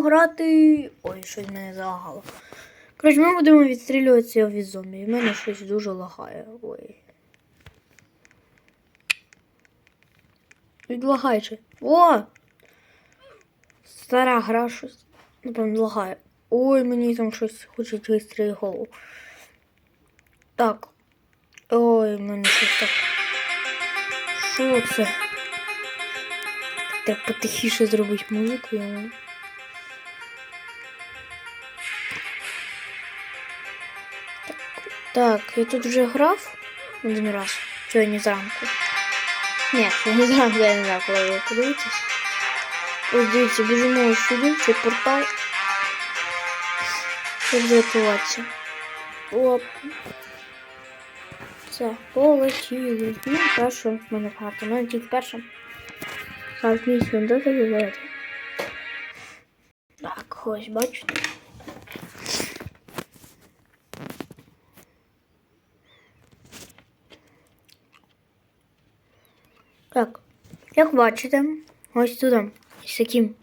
грати. Ой, щось мене залагало. Коротше, ми будемо відстрілюватися від зомбі. І в мене щось дуже лагає. Ой. Відлагайче. О! Стара гра щось. Напевно, лагає. Ой, мені там щось хоче вистрілити голову. Так. Ой, в мене щось так. Що це? Так потихіше зробити музику, я не- Так, я тут вже грав один раз. Сьогодні зранку. Ні, сьогодні зранку я не знаю, коли ви подивитесь. Ось дивіться, біжимо сюди, в цей портал. Щоб зарятуватися. Оп. Все, полетіли. Ну, перше в мене карта. Ну, тільки перша. Так, місію, де ти Так, ось, бачите. Так, як бачите, ось тут ось таким.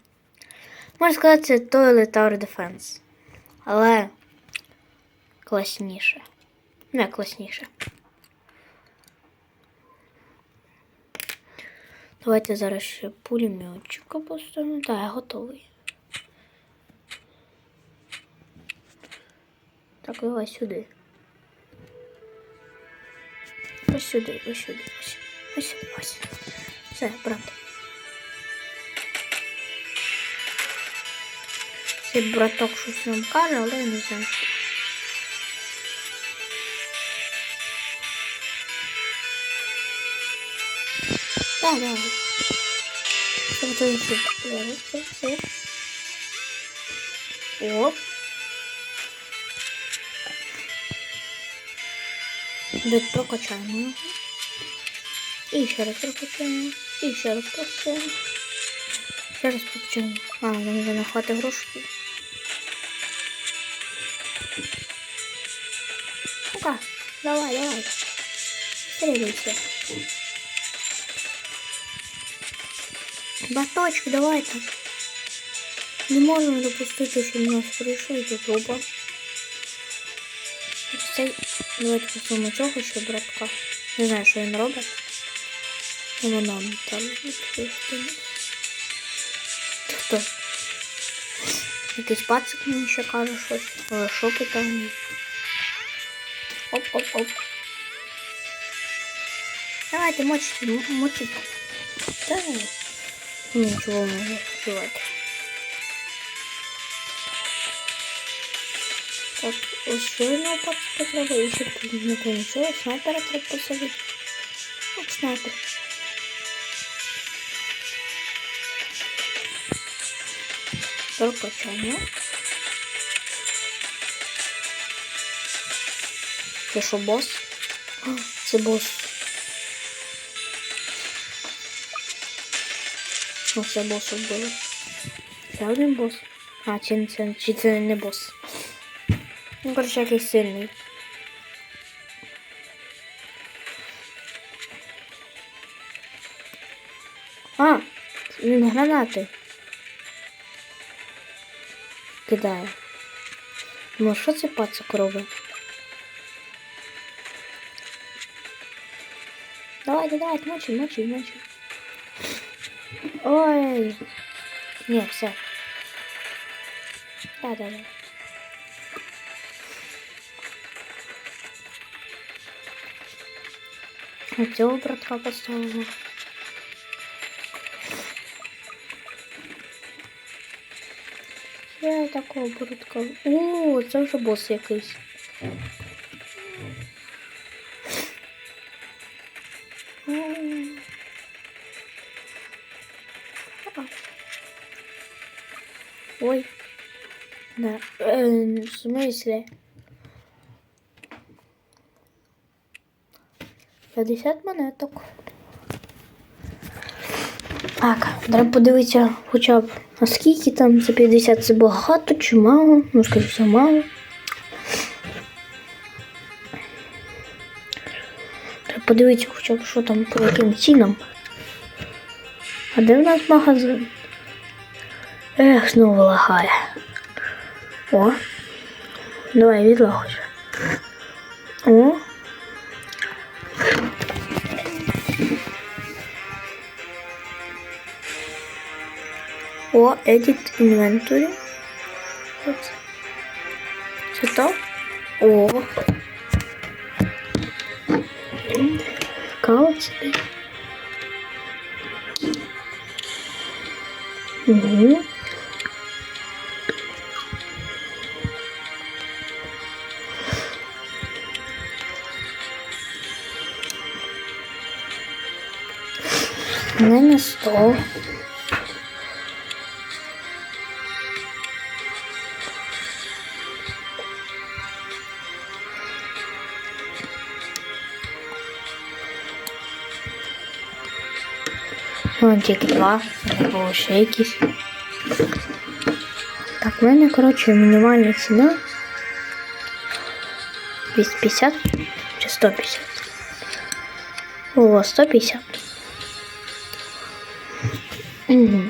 Можна сказати, це Toilet Tower Defense. Але класніше. Не класніше. Давайте зараз ще пулеметчика поставимо. Так, я готовий. Так, давай сюди. Ось сюди, ось сюди, ось. Ось, ось. Все, брат. Цей браток щось нам каже, але я не знаю. Так, давай. Буде тут. Зараз, все. Оп. Дать прокачаємо його. І ще раз прокачаємо. І ще раз прокачаємо. Ще раз прокачаємо. А, нам вже не хватить грошей. Ну-ка, давай, давай. Стрелюйся. Баточки, давай там. Не можемо допустити, що в нас прийшли до труба. Цей, давайте поставимо цього ще братка. Не знаю, що він робить. Воно нам там відпустимо. Ти хто? Якийсь пацик мені ще каже щось. Але що питання? Оп-оп-оп. Давайте мочите, м- мочите. Да. Нічого не вживати. Так, ось ще одного пацика треба. І ще тут не нічого. Снайпера треба посадити. От снайпер. Прокачаємо. Це що бос? А, Це бос. Ну, це бос вбили. Ще один бос. А, чи не це, чи це не бос? Ну, короче, якийсь сильний. А, він гранати. Кидає. Ну, що це пацик робить? Давайте, давайте, мочи, мочи, мочи. Ой. Не, все. Да, да, да. А цього братка поставила. Такого братка. О, це вже бос якийсь. Ой. Да. Э, в смысле? 50 монеток. Так, треба подивитися хоча б наскільки там це 50 це багато чи мало. Ну, скажу, все мало. Треба подивитися хоча б, що там по яким цінам. А де в нас магазин? Ех, знову лагає. О. Давай відлагодь. О. О, edit inventory. Оце. Це то? О. Каут. Угу. У мене сто. Ну, тільки два, ще якісь. Так, в мене, коротше, мінімальна ціна 250 чи 150. О, 150. Угу.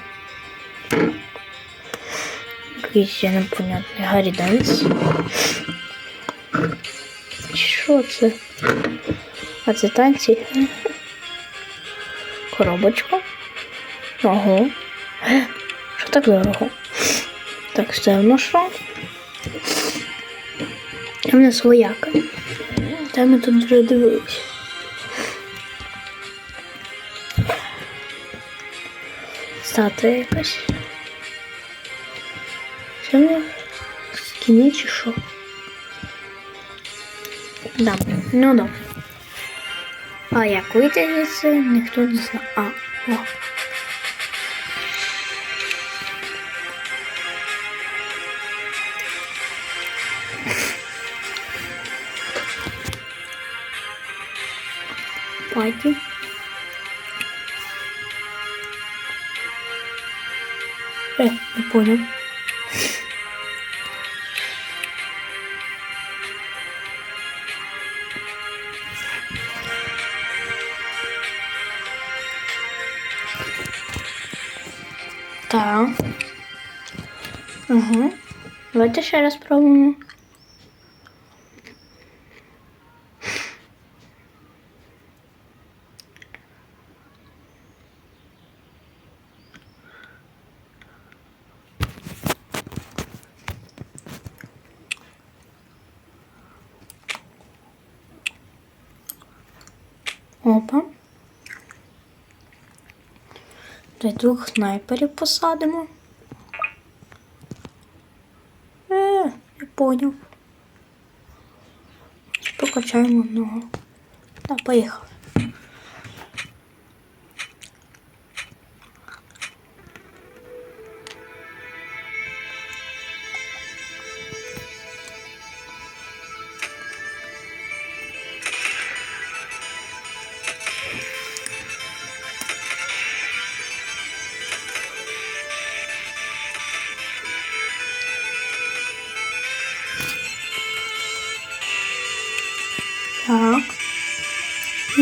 Якийсь я непонятний Гаррі Денс. Що це? А це танці? Коробочка. Ого. Що так дорого? Так, ставимо що? А в нас свояка. Та ми тут вже дивились. Статуя якась. Це нас скіні чи що? Да, ну да. А як вийти звідси, ніхто не знає. А, о. Паті. Е, не понял. Так. Угу. Давайте ще раз спробуємо. Та двох снайперів посадимо. Е, не поняв. Покачаємо одного. Та поїхали.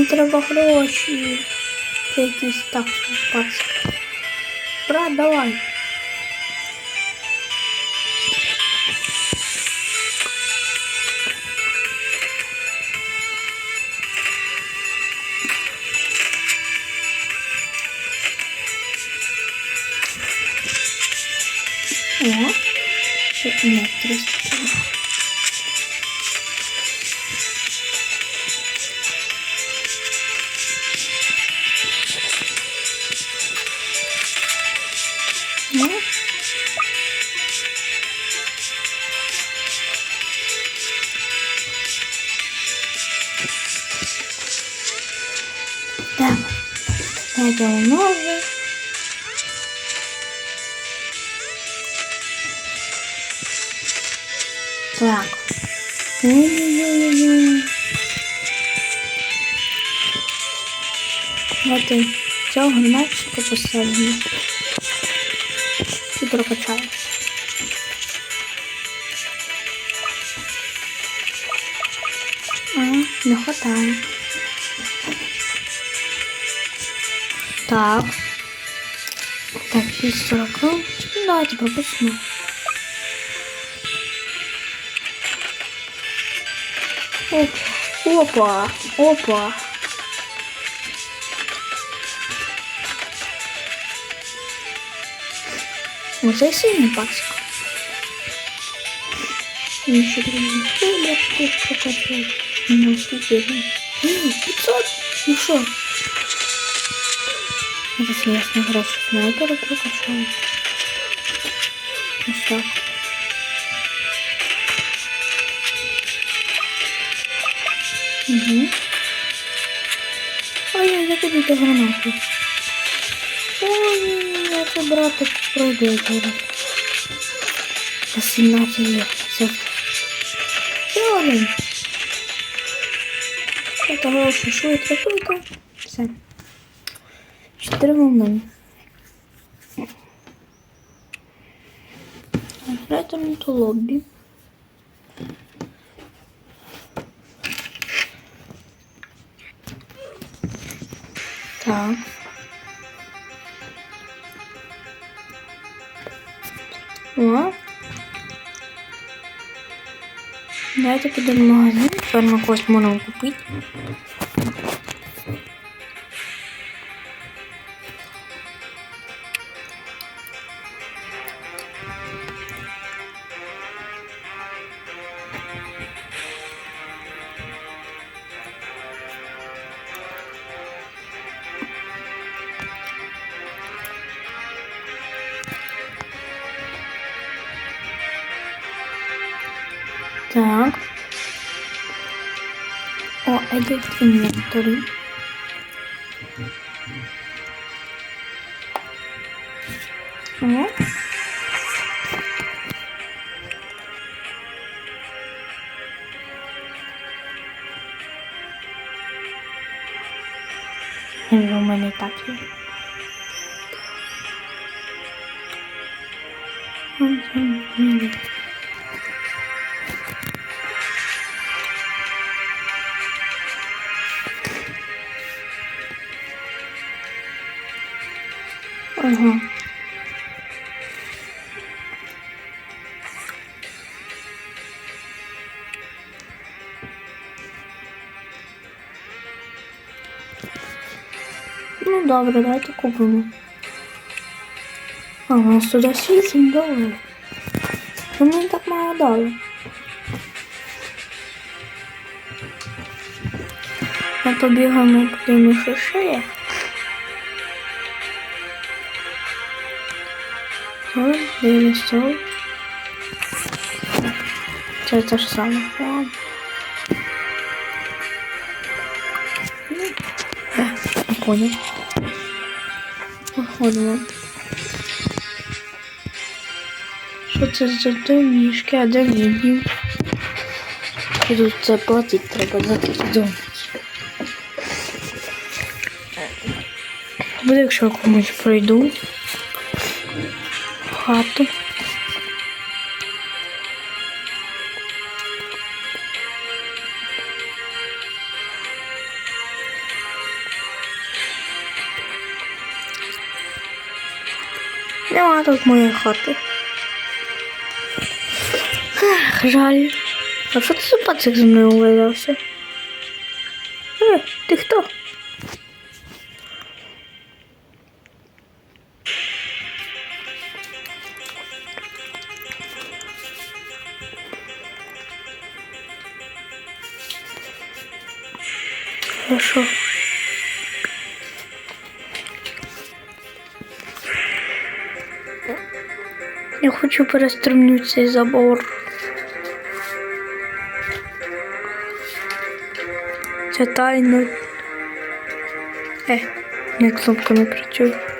Мені треба гроші. Це якийсь так пац. Брат, давай. О, ще не 300. Новый. Так. Вот і цього мальчика поставимо. І прокачаємо. А, не хватає. Так. Так, 6 40. Ну, давайте пропустимо. Опа, опа, опа. Оце сильний пасик. І ще другий. Що я тут прокачаю? Ну, скільки? 500? Ну що? Зараз ясно гроші снайпера прокачаю. Ось так. Угу. Ой, я закину до гранату. Ой, я це братик пройде зараз. За 17 лет. Все. Блин. Это гроші, швидко, швидко. Все. Волни. Грайте на ту лоббі. Так. О. Давайте підемо в магазин. Тепер на когось можемо купити. Edit inventory. О. Він у мене так Ага. Ну добре, давайте купимо. А, у нас туди 8 доларів. Ну мені так мало дали. Ми побігаємо, подивимося, що ще є. Ой, дивимося. Це те ж саме. Ну, понял. Виходимо. Що це за домішки, а де відео? Тут це платити треба за такі домики. Буде, якщо я комусь пройду хату. Нема тут моєї хати. Ех, жаль. А що це за пацик зі мною увязався? Е, ти хто? Хорошо. Я хочу перестрибнути цей забор. Це тайна. Е, не кнопка не працює.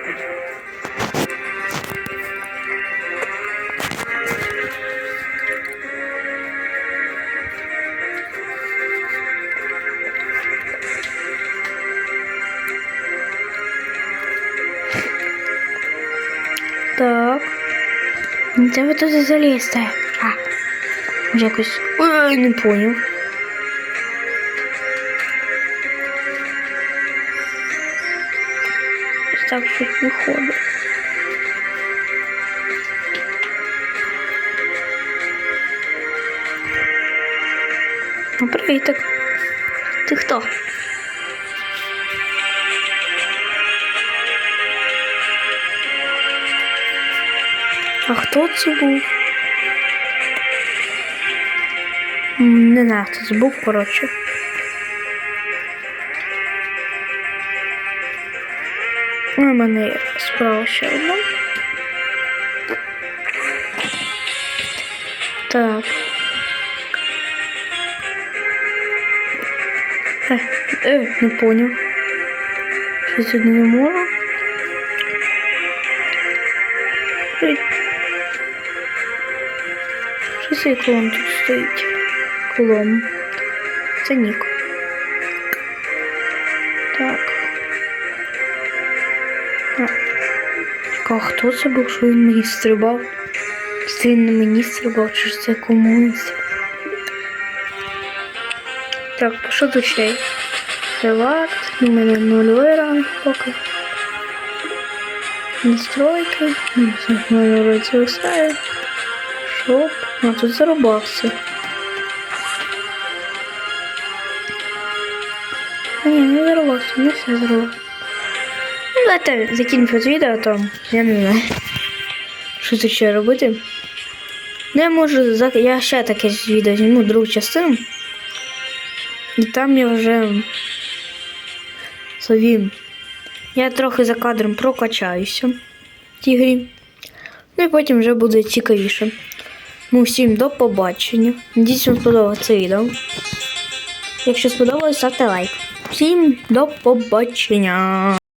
це ви туди залізте. А, може якось... Ой, не поняв. Так не ходу. Ну, так ты кто? А хто це був? Не знаю, хто це був, коротше. У мене є справа ще одна. Так. Е, е, не поняв. Що це не можу? Цей колон тут стоїть? Колон. Це Нік. Так. А. А хто це був, що він мені стрибав? Це він на мені стрибав, чи ж це комусь? Так, що тут ще? є? Селакт, у мене нульовий ранг поки. Настройки, році все. Шоп. А тут зарубався. А ні, не зарубався, не все зарубався. Ну, давайте закінчимо це відео, то я не знаю. Що тут ще робити? Ну, я можу я ще таке відео зніму другу частину. І там я вже совім. Я трохи за кадром прокачаюся в тій грі. Ну і потім вже буде цікавіше. Ну, всім до побачення. Надіюсь, вам сподобалося це відео. Якщо сподобалось, ставте лайк. Всім до побачення.